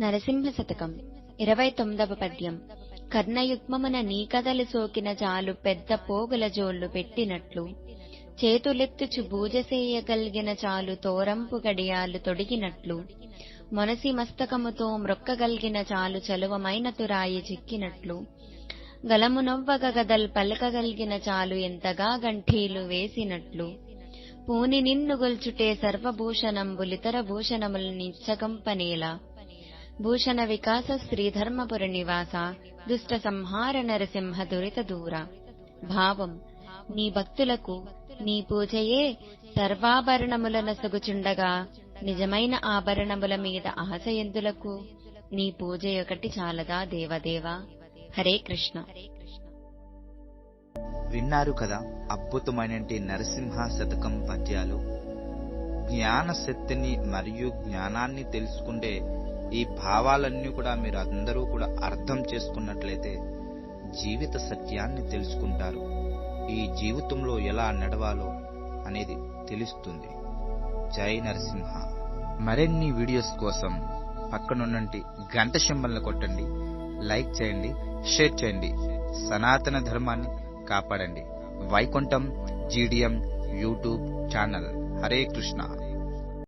నరసింహ శతకం ఇరవై తొమ్మిదవ పద్యం. కర్ణయుగ్మమున నీ కదలి సోకిన చాలు పెద్ద పోగుల జోళ్ళు పెట్టినట్లు చేతులెత్తుచు బూజసేయగల్గిన చాలు తోరంపు గడియాలు తొడిగినట్లు మొనసి మస్తకముతో మ్రొక్కగలిగిన చాలు చలువమైన తురాయి చిక్కినట్లు గలమునొవ్వగ గదల్ పలకగలిగిన చాలు ఎంతగా గంఠీలు వేసినట్లు పూని నిన్ను గొల్చుటే సర్వభూషణంబులితర భూషణములు భూషణ వికాస శ్రీధర్మపుర నివాస దుష్ట సంహార నరసింహ దురిత దూర. భావం నీ భక్తులకు నీ పూజయే సర్వాభరణముల సగుచుండగా నిజమైన ఆభరణముల మీద ఆశయందులకు నీ పూజ ఒకటి చాలదా దేవదేవా? హరే కృష్ణ. విన్నారు కదా అద్భుతమైనటి నరసింహ శతకం పద్యాలు. జ్ఞాన శక్తిని మరియు జ్ఞానాన్ని తెలుసుకుంటే ఈ భావాలన్నీ కూడా మీరు అందరూ కూడా అర్థం చేసుకున్నట్లయితే జీవిత సత్యాన్ని తెలుసుకుంటారు. ఈ జీవితంలో ఎలా నడవాలో అనేది తెలుస్తుంది. జై నరసింహ. మరిన్ని వీడియోస్ కోసం పక్కనున్నంటి గంట సింబల్ని కొట్టండి. లైక్ చేయండి షేర్ చేయండి. సనాతన ధర్మాన్ని కాపాడండి. Vaikuntham GDM YouTube channel. Hare Krishna.